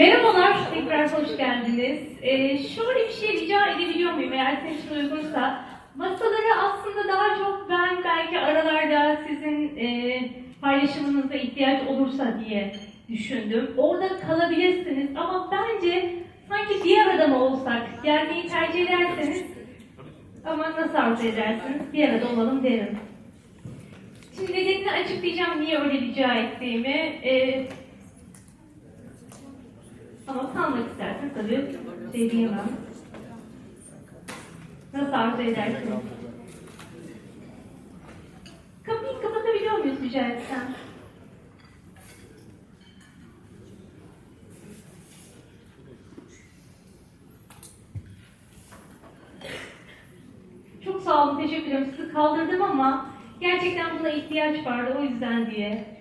Merhabalar, tekrar hoş geldiniz. Ee, şöyle bir şey rica edebiliyor muyum eğer senin için uygunsa? Masaları aslında daha çok ben belki aralarda sizin e, paylaşımınıza ihtiyaç olursa diye düşündüm. Orada kalabilirsiniz ama bence sanki bir arada mı olsak, gelmeyi tercih ederseniz ama nasıl arzu edersiniz, bir arada olalım derim. Şimdi nedenini açıklayacağım niye öyle rica ettiğimi. Ee, ama kalmak istersen tabii şey diyemem. Nasıl arzu edersin? Kapıyı kapatabiliyor muyuz rica etsem? Çok sağ olun, teşekkür ederim. Sizi kaldırdım ama gerçekten buna ihtiyaç vardı o yüzden diye.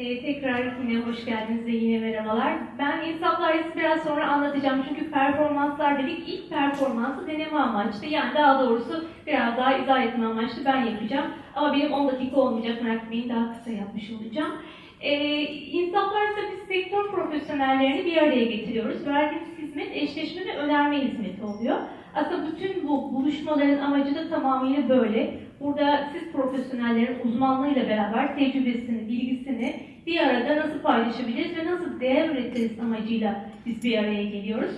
Ee, tekrar yine hoş geldiniz ve yine merhabalar. Ben insaflar biraz sonra anlatacağım çünkü performanslar dedik ilk performansı deneme amaçlı. Yani daha doğrusu biraz daha izah etme amaçlı ben yapacağım. Ama benim 10 dakika olmayacak merak etmeyin daha kısa yapmış olacağım. Ee, insaflar ise biz sektör profesyonellerini bir araya getiriyoruz. Verdiğimiz hizmet eşleşme ve önerme hizmeti oluyor. Aslında bütün bu buluşmaların amacı da tamamıyla böyle. Burada siz profesyonellerin uzmanlığıyla beraber tecrübesini, bilgisini bir arada nasıl paylaşabiliriz ve nasıl değer üretiriz amacıyla biz bir araya geliyoruz.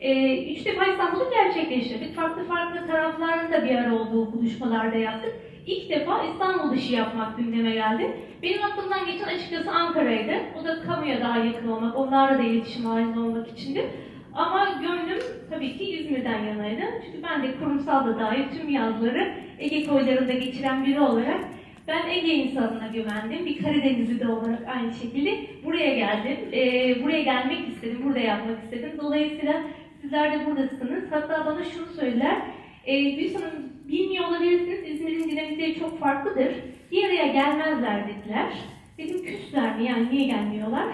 Ee, üç defa İstanbul'da gerçekleştirdik. Farklı farklı tarafların da bir ara olduğu buluşmalarda yaptık. İlk defa İstanbul dışı yapmak gündeme geldi. Benim aklımdan geçen açıkçası Ankara'ydı. O da kamuya daha yakın olmak, onlarla da iletişim halinde olmak içindi. Ama gönlüm tabii ki İzmir'den yanaydı. Çünkü ben de kurumsal da dahil tüm yazları Ege koylarında geçiren biri olarak ben Ege insanına güvendim. Bir Karadenizli de olarak aynı şekilde buraya geldim. Ee, buraya gelmek istedim, burada yapmak istedim. Dolayısıyla sizler de buradasınız. Hatta bana şunu söyler. E, Gülsün Hanım bilmiyor olabilirsiniz. İzmir'in dinamikleri çok farklıdır. Bir araya gelmezler dediler. Dedim küsler mi yani niye gelmiyorlar?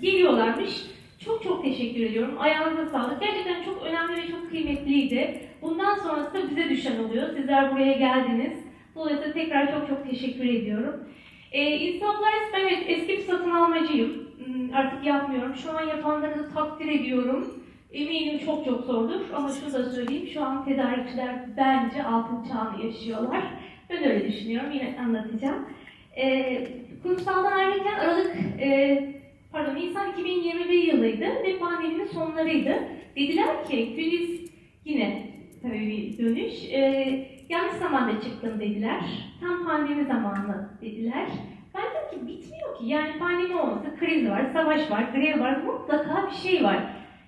Geliyorlarmış. Çok çok teşekkür ediyorum. Ayağınıza sağlık. Gerçekten çok önemli ve çok kıymetliydi. Bundan sonrası da bize düşen oluyor. Sizler buraya geldiniz. Dolayısıyla tekrar çok çok teşekkür ediyorum. Ee, İnsaflar ben evet eski bir satın almacıyım. Hmm, Artık yapmıyorum. Şu an yapanları da takdir ediyorum. Eminim çok çok zordur ama şunu da söyleyeyim. Şu an tedarikçiler bence altın çağını yaşıyorlar. Ben öyle düşünüyorum. Yine anlatacağım. Ee, kurumsaldan ayrılırken Aralık e, pardon Nisan 2021 yılıydı ve pandeminin sonlarıydı. Dediler ki Güliz yine tabii bir dönüş. E, yanlış zamanda çıktın dediler. Tam pandemi zamanı dediler. Ben dedim ki bitmiyor ki. Yani pandemi olmasa kriz var, savaş var, grev var, mutlaka bir şey var.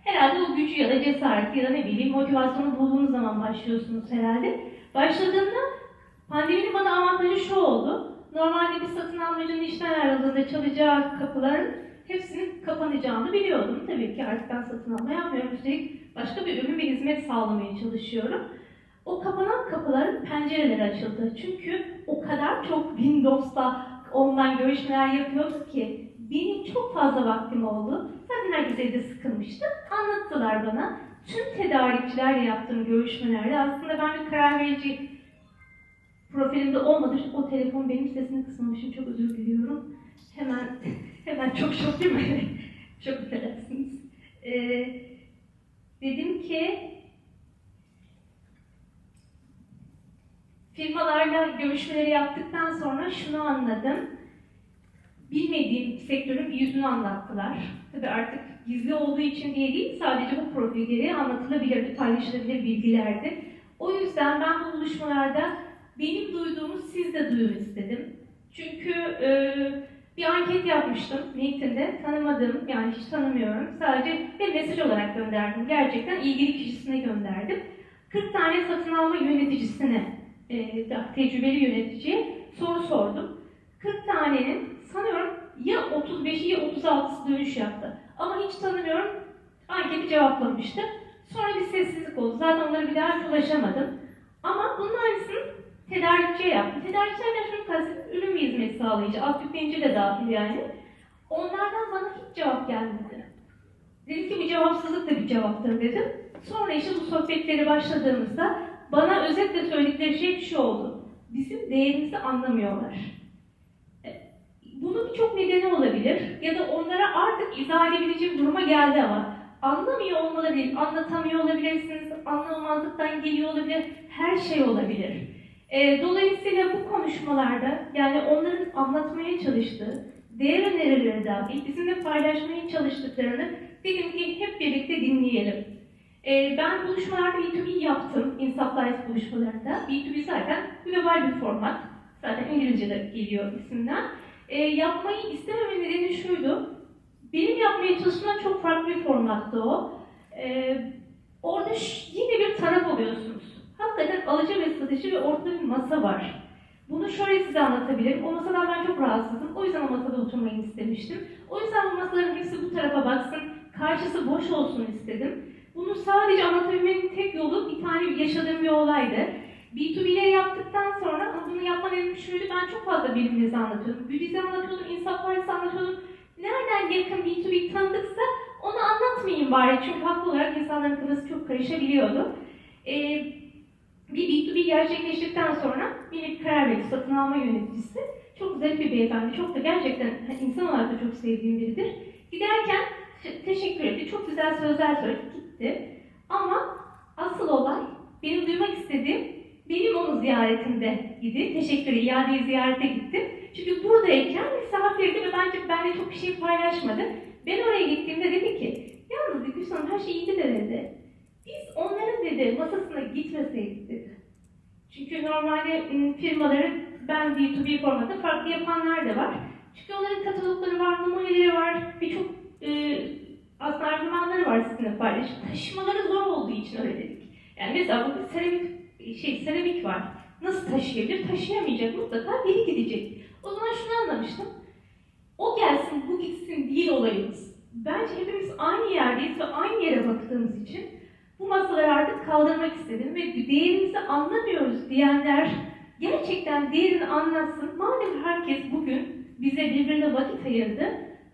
Herhalde o gücü ya da cesareti ya da ne bileyim motivasyonu bulduğunuz zaman başlıyorsunuz herhalde. Başladığımda pandeminin bana avantajı şu oldu. Normalde bir satın almacının işten ayrıldığında çalacağı kapıların hepsinin kapanacağını biliyordum. Tabii ki artık ben satın alma yapmıyorum. Üstelik başka bir ürün ve hizmet sağlamaya çalışıyorum. O kapanan kapıların pencereleri açıldı. Çünkü o kadar çok Windows'ta online görüşmeler yapıyorduk ki benim çok fazla vaktim oldu. Zaten herkes evde sıkılmıştı. Anlattılar bana. Tüm tedarikçilerle yaptığım görüşmelerde aslında ben bir karar verici profilimde olmadı. O telefon benim sesini kısmamışım. Çok özür diliyorum. Hemen hemen çok şok değil mi? çok affedersiniz. Ee, dedim ki firmalarla görüşmeleri yaptıktan sonra şunu anladım. Bilmediğim sektörün bir yüzünü anlattılar. Tabii artık gizli olduğu için diye değil, sadece bu profil gereği anlatılabilir, paylaşılabilir bilgilerdi. O yüzden ben bu buluşmalarda benim duyduğumu siz de duyun istedim. Çünkü e, bir anket yapmıştım LinkedIn'de. Tanımadığım, yani hiç tanımıyorum. Sadece bir mesaj olarak gönderdim. Gerçekten ilgili kişisine gönderdim. 40 tane satın alma yöneticisine, e, tecrübeli yöneticiye soru sordum. 40 tanenin sanıyorum ya 35'i ya 36'sı dönüş yaptı. Ama hiç tanımıyorum. Anketi cevaplamıştı. Sonra bir sessizlik oldu. Zaten onlara bir daha ulaşamadım. Ama bunun aynısını tedarikçiye yaptım. Tedarikçilerden şunu kastettim. Ürün ve hizmet sağlayıcı. Alt yüklenici de dahil yani. Onlardan bana hiç cevap gelmedi. Dedim ki bu cevapsızlık da bir cevaptır dedim. Sonra işte bu sohbetleri başladığımızda bana özetle söyledikleri şey şu oldu. Bizim değerimizi anlamıyorlar. E, bunun birçok nedeni olabilir ya da onlara artık izah edebileceğim duruma geldi ama anlamıyor olmaları değil, anlatamıyor olabilirsiniz, anlamamazlıktan geliyor olabilir, her şey olabilir. Ee, dolayısıyla bu konuşmalarda yani onların anlatmaya çalıştığı, değer önerileri dahil bizimle paylaşmaya çalıştıklarını dedim ki hep birlikte dinleyelim. Ee, ben buluşmalarda B2B yaptım, Insaf Live buluşmalarında. B2B zaten global bir format. Zaten İngilizce'de geliyor isimden. Ee, yapmayı istememe nedeni şuydu. Benim yapmaya çalıştığımdan çok farklı bir formattı o. Ee, orada yine bir taraf oluyorsunuz. Alıcı ve satıcı ve ortada bir masa var. Bunu şöyle size anlatabilirim. O masadan ben çok rahatsızım. O yüzden o masada oturmayı istemiştim. O yüzden bu masaların hepsi bu tarafa baksın. Karşısı boş olsun istedim. Bunu sadece anlatabilmenin tek yolu bir tane yaşadığım bir olaydı. B2B'leri yaptıktan sonra ama bunu yapma nedenim şuydu. Ben çok fazla birbirinizi anlatıyordum. Budizm anlatıyordum, insaf Partisi anlatıyordum. Nereden yakın B2B tanıdıksa onu anlatmayayım bari. Çünkü haklı olarak insanların kafası çok karışabiliyordu. Ee, bir B2B gerçekleştikten sonra bir karar verdi, satın alma yöneticisi. Çok güzel bir beyefendi, çok da gerçekten insan olarak da çok sevdiğim biridir. Giderken te- teşekkür etti, çok güzel sözler söyledi, gitti. Ama asıl olay, benim duymak istediğim, benim onu ziyaretimde idi. Teşekkür iade ziyarete gittim. Çünkü buradayken misafirdi ve bence benimle çok bir şey paylaşmadı. Ben oraya gittiğimde dedi ki, yalnız Gülsün her şey iyiydi de dedi. Biz onların dedi masasına gitmeseydik dedi. Çünkü normalde m, firmaları ben B2B formatı farklı yapanlar da var. Çünkü onların katalogları var, numuneleri var, birçok e, aslında argümanları var sizinle paylaşıp. Taşımaları zor olduğu için öyle dedik. Yani mesela burada seramik, şey, seramik var. Nasıl taşıyabilir? Taşıyamayacak. Mutlaka biri gidecek. O zaman şunu anlamıştım. O gelsin, bu gitsin değil olayımız. Bence hepimiz aynı yerdeyiz ve aynı yere baktığımız için bu masaları artık kaldırmak istedim ve değerimizi anlamıyoruz diyenler gerçekten değerini anlatsın. Madem herkes bugün bize birbirine vakit ayırdı,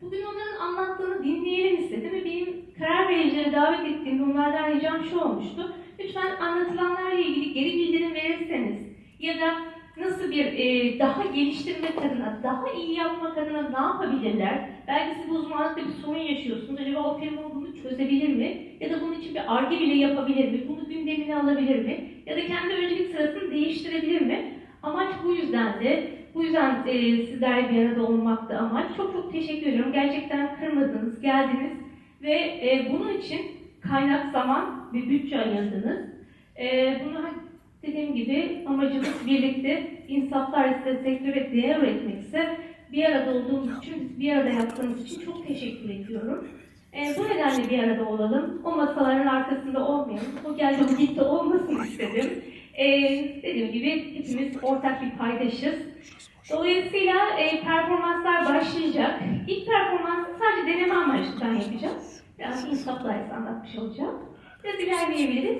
bugün onların anlattığını dinleyelim istedim ve benim karar vericilere davet ettiğim onlardan ricam şu olmuştu. Lütfen anlatılanlarla ilgili geri bildirim verirseniz ya da nasıl bir e, daha geliştirmek adına, daha iyi yapmak adına ne yapabilirler? Belki siz bu uzmanlıkta bir sorun yaşıyorsunuz. Acaba o firma çözebilir mi? Ya da bunun için bir arge bile yapabilir mi? Bunu gündemine alabilir mi? Ya da kendi öncelik sırasını değiştirebilir mi? Amaç bu yüzden de, bu yüzden e, sizlerle bir arada olmaktı amaç. Çok çok teşekkür ediyorum. Gerçekten kırmadınız, geldiniz ve e, bunun için kaynak, zaman ve bütçe ayırdınız. E, bunu dediğim gibi amacımız birlikte insaflar ise sektöre değer üretmekse bir arada olduğumuz için, bir arada yaptığımız için çok teşekkür ediyorum. E, bu nedenle bir arada olalım. O masaların arkasında olmayalım. O geldi bu gitti olmasın istedim. E, dediğim gibi hepimiz ortak bir paydaşız. Dolayısıyla e, performanslar başlayacak. İlk performansı sadece deneme amaçlı ben yapacağım. Biraz insaflar anlatmış olacağım. Biraz ilerleyebiliriz.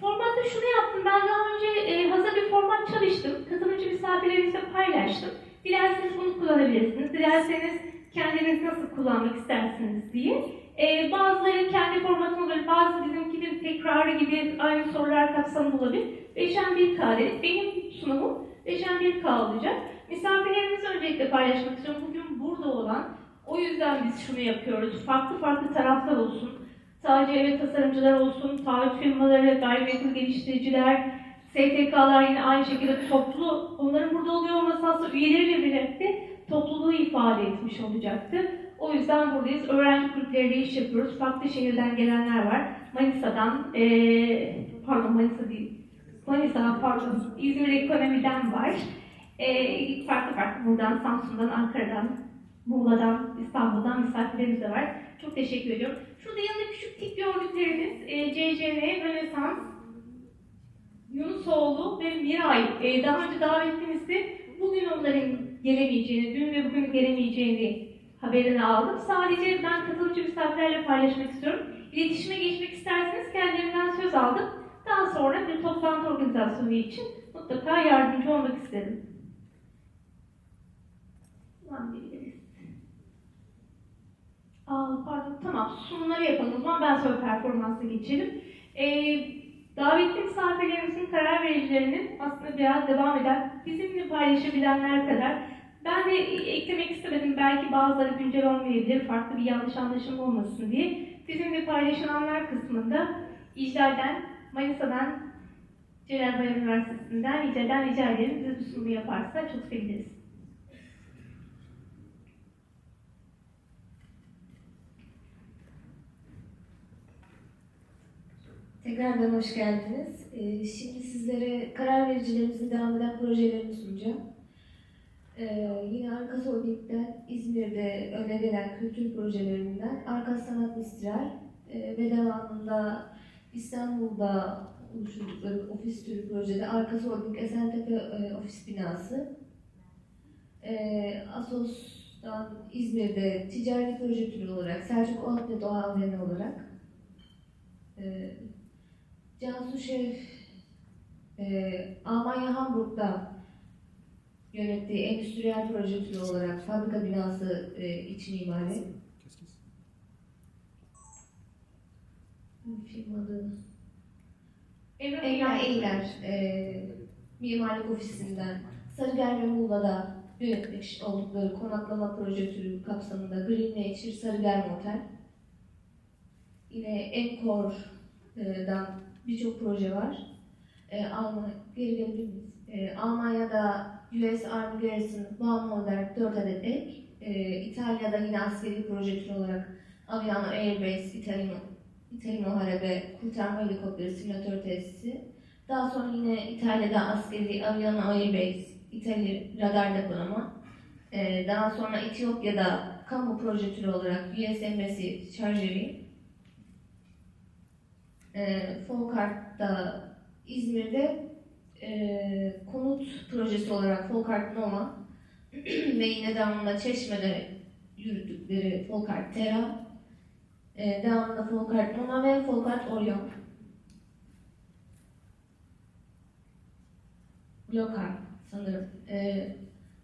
Formatta şunu yaptım. Ben daha önce e, hazır bir format çalıştım. Katılımcı misafirlerimizle paylaştım. Dilerseniz bunu kullanabilirsiniz. Dilerseniz kendiniz nasıl kullanmak istersiniz diye. E, bazıları kendi formatını olabilir. Bazı bizimkinin tekrarı gibi aynı sorular kapsamında olabilir. 5'en 1K dedik. Benim sunumum 5'en 1K olacak. Misafirlerimizi öncelikle paylaşmak istiyorum. Bugün burada olan, o yüzden biz şunu yapıyoruz. Farklı farklı taraflar olsun. Sadece evet tasarımcılar olsun, taahhüt firmaları, gayrimenkul geliştiriciler, STK'lar yine aynı şekilde toplu, onların burada oluyor olması aslında üyeleriyle birlikte topluluğu ifade etmiş olacaktı. O yüzden buradayız. Öğrenci kulüpleriyle iş yapıyoruz. Farklı şehirden gelenler var. Manisa'dan, eee pardon Manisa değil, Manisa'dan pardon, İzmir Ekonomi'den var. Eee farklı farklı buradan, Samsun'dan, Ankara'dan, Muğla'dan, İstanbul'dan misafirlerimiz de var. Çok teşekkür ediyorum. Şurada yanında küçük tip gördükleriniz e, CCN, Rönesans, Yunusoğlu ve Miray. E, daha önce davetlimizde bugün onların gelemeyeceğini, dün ve bugün gelemeyeceğini haberini aldım. Sadece ben katılımcı misafirlerle paylaşmak istiyorum. İletişime geçmek isterseniz kendilerinden söz aldım. Daha sonra bir toplantı organizasyonu için mutlaka yardımcı olmak biliriz. Aa, pardon, tamam. Sunumları yapalım o. Ben sonra performansa geçelim. Ee, davetli misafirlerimizin karar vericilerinin aslında biraz devam eden, bizimle paylaşabilenler kadar Ben de eklemek istemedim. Belki bazıları güncel olmayabilir, farklı bir yanlış anlaşılma olmasın diye. Sizinle paylaşılanlar kısmında İclal'den, Manisa'dan, Celal Bayar Üniversitesi'nden İclal'den rica ederim. Siz bu sunumu yaparsa çok seviniriz. Tekrardan hoş geldiniz. Ee, Şimdi sizlere karar vericilerimizin devam eden projelerini sunacağım. Ee, Yine Arkas Holding'den İzmir'de öne gelen kültür projelerinden Arkas Sanat Mistral e, ve devamında İstanbul'da oluşturdukları ofis türü projede Arkas Holding Esentepe e, ofis binası. Ee, Asos'tan İzmir'de ticari proje türü olarak Selçuk Outlet Doğa AVM olarak e, Cansu Şerif e, Almanya Hamburg'da yönettiği endüstriyel proje türü olarak fabrika binası e, iç mimari. Firma adı Emre Eyler Eyler e, mimarlık ofisinden Sarıger ve Muğla'da yönetmiş oldukları konaklama proje türü kapsamında Green Nature Sarıger Motel. Yine Encore'dan birçok proje var. E, Almanya, geri miyiz? E, Almanya'da US Army Garrison One Model 4 adet ek. E, İtalya'da yine askeri proje olarak Aviano Airbase Italino, Italino Harebe kurtarma helikopteri simülatör tesisi. Daha sonra yine İtalya'da askeri Aviano Airbase İtalya radar depolama. E, daha sonra Etiyopya'da kamu proje olarak US Embassy Chargery. E, Folkart'ta İzmir'de e, konut projesi olarak Folkart Nova ve yine devamında Çeşme'de yürüttükleri Folkart Terra, e, devamında Folkart Nova ve Folkart Orion. Lokal sanırım. E,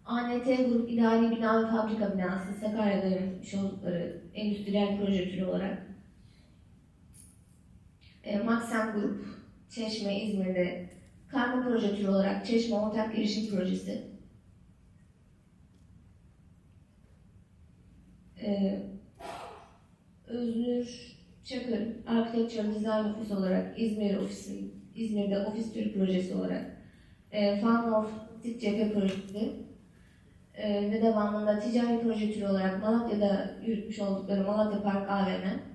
ANT Grup İdari Bina ve Fabrika Binası Sakarya'da yönetmiş oldukları endüstriyel proje türü olarak. E, Maxen Grup Çeşme İzmir'de karma proje türü olarak Çeşme Ortak Girişim Projesi. Ee, Öznür Çakır Architecture Design Office olarak İzmir ofisi, İzmir'de ofis türü projesi olarak e, Farm Dik Cephe Projesi e, ve devamında ticari proje türü olarak Malatya'da yürütmüş oldukları Malatya Park AVM.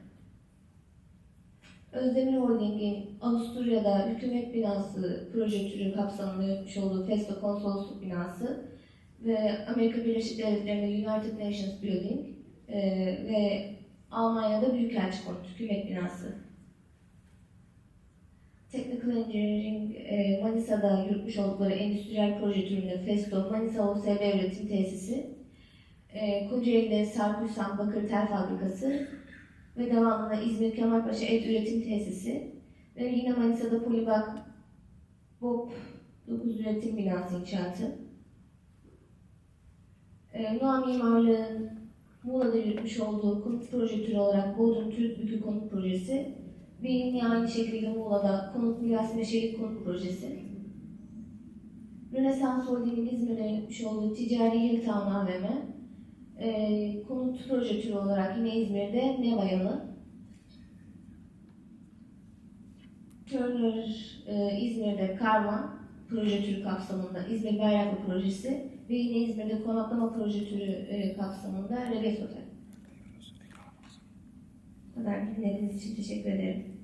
Özdemir Holding'in Avusturya'da hükümet binası proje türü kapsamında yürütmüş olduğu Festo Konsolosluk binası ve Amerika Birleşik Devletleri'nde United Nations Building e, ve Almanya'da Büyükelçi Konut hükümet binası. Technical Engineering e, Manisa'da yürütmüş oldukları endüstriyel proje türünde Festo Manisa OSB üretim tesisi, e, Kocaeli'de Sarkuysan Bakır Tel Fabrikası, ve devamında İzmir Kemalpaşa Et Üretim Tesisi ve yine Manisa'da Polibak BOP 9 Üretim Binası inşaatı. Ee, Noa Mimarlığı'nın Muğla'da yürütmüş olduğu konut proje türü olarak Bodrum Türk Bükü Konut Projesi ve yine aynı şekilde Muğla'da Konut Miras Meşelik Konut Projesi. Rönesans Holding'in İzmir'de yürütmüş olduğu ticari Hilltown AVM, e, konut proje türü olarak yine İzmir'de Nevayalı. Turner e, İzmir'de Karvan proje türü kapsamında İzmir Bayraklı projesi ve yine İzmir'de konaklama proje türü e, kapsamında Reges Otel. Bu kadar dinlediğiniz için teşekkür ederim.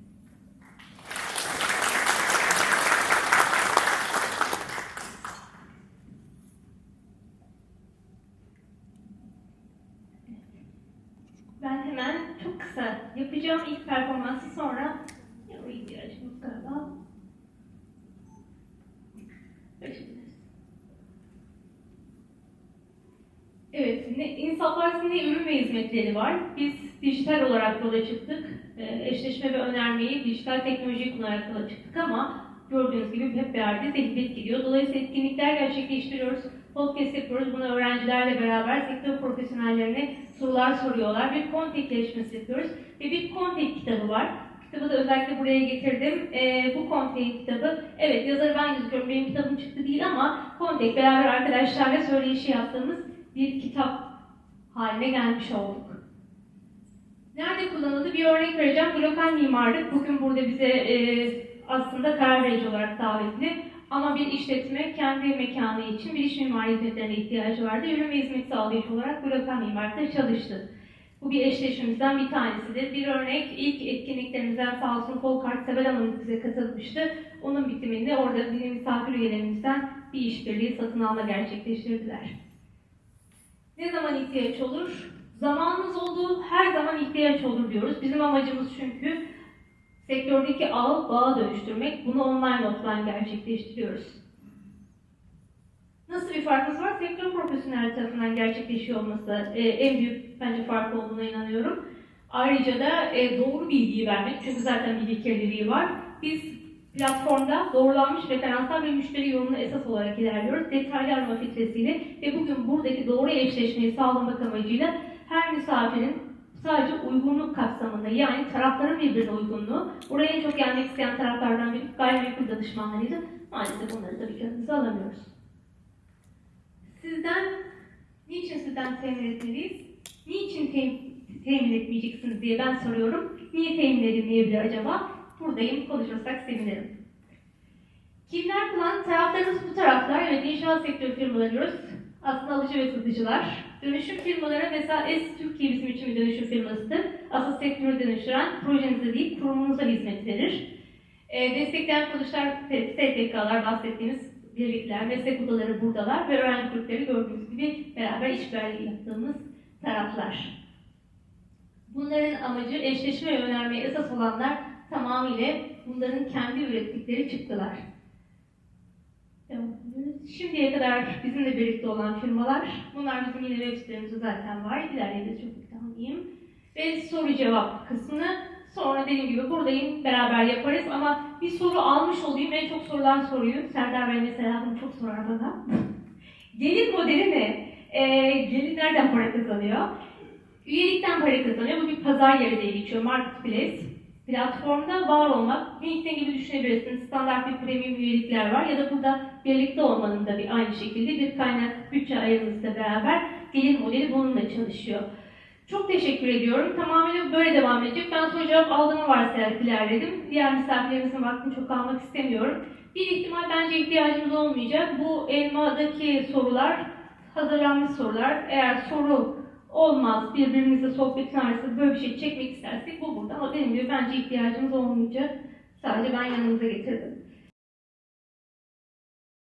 Ben hemen çok kısa yapacağım ilk performansı sonra ya o ihtiyacımız galiba. Başlayacağız. Evet, ne, İnsaflar ne ürün ve hizmetleri var. Biz dijital olarak yola çıktık. Ee, eşleşme ve önermeyi dijital teknolojiyi kullanarak yola çıktık ama gördüğünüz gibi hep beraber hizmet gidiyor. Dolayısıyla etkinlikler gerçekleştiriyoruz. Podcast yapıyoruz. Bunu öğrencilerle beraber sektör profesyonellerine sorular soruyorlar. Bir kontek yarışması yapıyoruz. Ve bir kontek kitabı var. Kitabı da özellikle buraya getirdim. Ee, bu kontek kitabı, evet yazarı ben yazıyorum, benim kitabım çıktı değil ama kontek beraber arkadaşlarla söyleşi yaptığımız bir kitap haline gelmiş olduk. Nerede kullanıldı? Bir örnek vereceğim. Lokal mimarlık bugün burada bize e, aslında karar verici olarak davetli. Ama bir işletme kendi mekanı için bir iş mimari hizmetlerine ihtiyacı vardı. Ürün ve hizmet sağlayıcı olarak bu lokal mimarlıkta çalıştı. Bu bir eşleşmemizden bir tanesidir. Bir örnek ilk etkinliklerimizden sağ olsun Folkart Sebel Hanım bize katılmıştı. Onun bitiminde orada bizim misafir üyelerimizden bir işbirliği satın alma gerçekleştirdiler. Ne zaman ihtiyaç olur? Zamanımız olduğu her zaman ihtiyaç olur diyoruz. Bizim amacımız çünkü sektördeki ağı bağa dönüştürmek. Bunu online offline gerçekleştiriyoruz. Nasıl bir farkımız var? Sektör profesyonel tarafından gerçekleşiyor olması e, en büyük bence fark olduğuna inanıyorum. Ayrıca da e, doğru bilgiyi vermek, çünkü zaten bilgi kirliliği var. Biz platformda doğrulanmış referanslar ve müşteri yorumunu esas olarak ilerliyoruz. Detaylı arama filtresiyle ve bugün buradaki doğru eşleşmeyi sağlamak amacıyla her misafirin sadece uygunluk kapsamında yani tarafların birbirine uygunluğu. Buraya çok gelmek isteyen taraflardan biri gayrimenkul danışmanlarıydı. Maalesef onları tabii ki önümüze alamıyoruz. Sizden, niçin sizden temin etmeliyiz? Niçin tem- temin etmeyeceksiniz diye ben soruyorum. Niye temin edilmeyebilir acaba? Buradayım, konuşursak sevinirim. Kimler kullanan taraflarımız bu taraflar. Evet, inşaat sektörü firmaları diyoruz. Aslında alıcı ve satıcılar. Dönüşüm firmaları mesela S Türkiye bizim için bir dönüşüm firmasıdır. Asıl sektörü dönüştüren projenize değil, kurumunuza hizmet verir. E, destekleyen kuruluşlar, STK'lar bahsettiğimiz birlikler, meslek odaları buradalar ve öğrenci kulüpleri gördüğünüz gibi beraber işbirliği yaptığımız taraflar. Bunların amacı eşleşme ve önermeye esas olanlar tamamıyla bunların kendi ürettikleri çıktılar. Şimdiye kadar bizimle birlikte olan firmalar, bunlar bizim yine web sitemizde zaten var. İleride de çok iddialıyım. Ve soru cevap kısmını sonra dediğim gibi buradayım, beraber yaparız ama bir soru almış olayım. En çok sorulan soruyu, Serdar Bey mesela bunu çok sorar bana. Gelir modeli ne? Ee, gelir nereden para kazanıyor? Üyelikten para kazanıyor. Bu bir pazar yeri diye geçiyor, marketplace. Platformda var olmak, LinkedIn gibi düşünebilirsiniz. Standart bir premium üyelikler var ya da burada birlikte olmanın da bir aynı şekilde bir kaynak bütçe ayarınızla beraber gelir modeli bununla çalışıyor. Çok teşekkür ediyorum. Tamamen böyle devam edecek. Ben soru cevap aldığımı varsayarak ilerledim. Diğer misafirlerimizin vaktini çok almak istemiyorum. Bir ihtimal bence ihtiyacımız olmayacak. Bu elmadaki sorular hazırlanmış sorular. Eğer soru olmaz, birbirimizle sohbetin arasında böyle bir şey çekmek istersek bu burada. Ama dediğim gibi bence ihtiyacımız olmayacak. Sadece ben yanınıza getirdim.